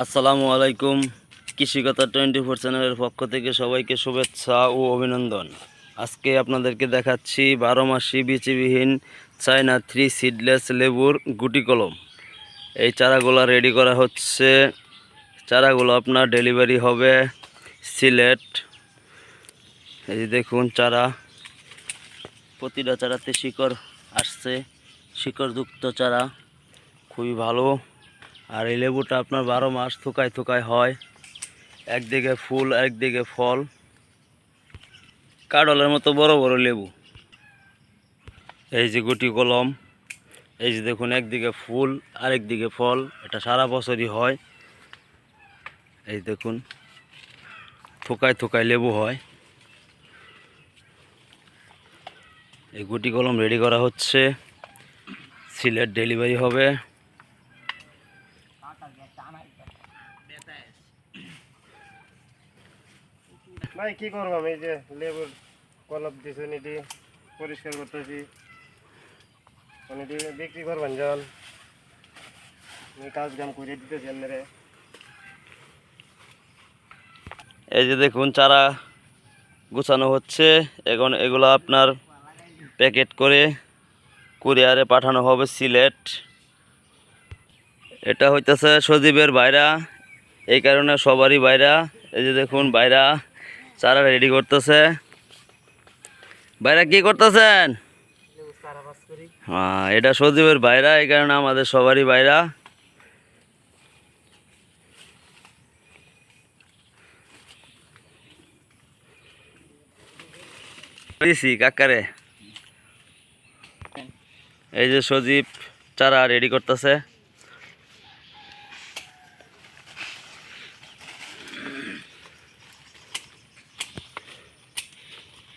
আসসালামু আলাইকুম, কৃষিকতা twenty four চ্যানেলের পক্ষ থেকে সবাইকে শুভেচ্ছা ও অভিনন্দন। আজকে আপনাদেরকে দেখাচ্ছি বারো মাসি বিচিবিহীন চায়না থ্রি সিডলেস লেবুর গুটি কলম। এই চারাগুলো রেডি করা হচ্ছে। চারাগুলো আপনার ডেলিভারি হবে সিলেট। এই দেখুন চারা, প্রতিটা চারাতে শিকড় আসছে, শিকড়যুক্ত চারা, খুবই ভালো। আর এই লেবুটা আপনার বারো মাস থুকায় থুকায় হয়। একদিকে ফুল একদিকে ফল। কাডলের মতো বড় বড় লেবু। এই যে গুটি কলম, এই যে দেখুন একদিকে ফুল, আরেক দিকে ফল, এটা সারা বছরই হয়। এই দেখুন, থুকায় থুকায় লেবু হয়। এই গুটি কলম রেডি করা হচ্ছে। সিলেট ডেলিভারি হবে। ভাই, কি করব আমি যে লেবুর কলপ দিছি নিটি পরিষ্কার করতেছি। বিক্রি করবেন জল। কাজ কাম করে দিতেছি আপনারে এই যে দেখুন, চারা গুছানো হচ্ছে। এখন এগুলো আপনার প্যাকেট করে কুরিয়ারে পাঠানো হবে সিলেট। এটা হইতেছে সজীবের বাইরা। এই কারণে সবারই বাইরা। এই যে দেখুন বাইরা, চারা রেডি করতেছে। বাইরা কি করতেছেন? হ্যাঁ এটা সজীবের বাইরা, এই কারণে আমাদের সবারই বাইরা। কাকারে। এই যে সজীব চারা রেডি করতেছে।